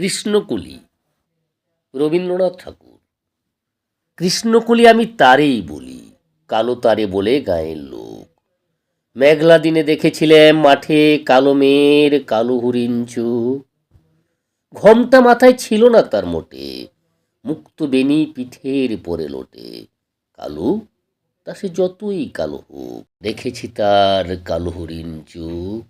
কৃষ্ণকলি। রবীন্দ্রনাথ ঠাকুর। কৃষ্ণকলি আমি তারেই বলি, কালো তারে বলে গায়ের লোক। মেঘলা দিনে দেখেছিলাম মাঠে কালো মেয়ের কালো হরিণ ঘমটা মাথায় ছিল না তার মোটে, মুক্ত বেনি পিঠের পরে লোটে। কালো, তা সে যতই কালো হোক, দেখেছি তার কালো হরিণ চোখ।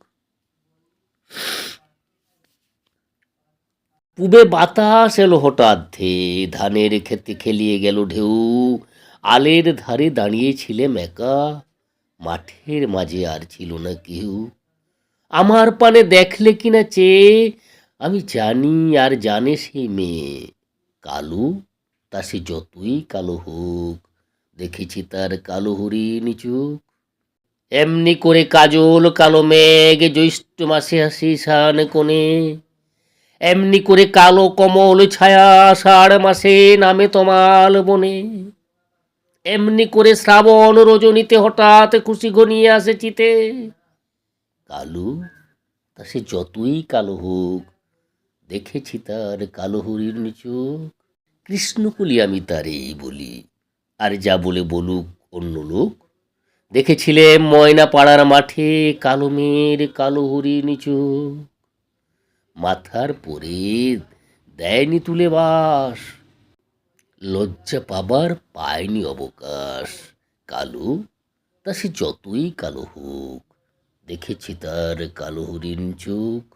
পূবে বাতাস এলো হঠাৎ, ধে ধানের ক্ষেতে খেলিয়ে গেল ঢেউ। আলের ধারে দাঁড়িয়েছিলাম একা মাঠের মাঝে আর ছিল না কেউ। আমার পানে দেখলে কিনা চেয়ে, আমি জানি আর জানে সেই মেয়ে। কালো, তা সে যতই কালো হোক, দেখেছি তার কালো হরিণ চোখ। এমনি করে কাজল, কালো মেঘ, জ্যৈষ্ঠ মাসে হাসি শান কোণে। এমনি করে কালো কমল ছায়া আষাঢ় মাসে নামে তমাল বনে। এমনি করে শ্রাবণ রজনীতে হঠাৎ খুশি ঘনিয়ে আসে চিতে। কালু, তা সে যতই কালো হোক, দেখেছি তার কালো হরিণ চোখ কৃষ্ণকুলি আমি তারেই বলি, আর যা বলে বলুক অন্য লোক। দেখেছিলে ময়না পাড়ার মাঠে কালো মেয়ের কালো হরিণ চোখ মাথার পরে দেয়নি তুলে বাস। লজ্জা পাবার পায়নি অবকাশ। কালু? তা সে যতই কালো হোক, দেখেছি তার কালো হরিণ চোখ।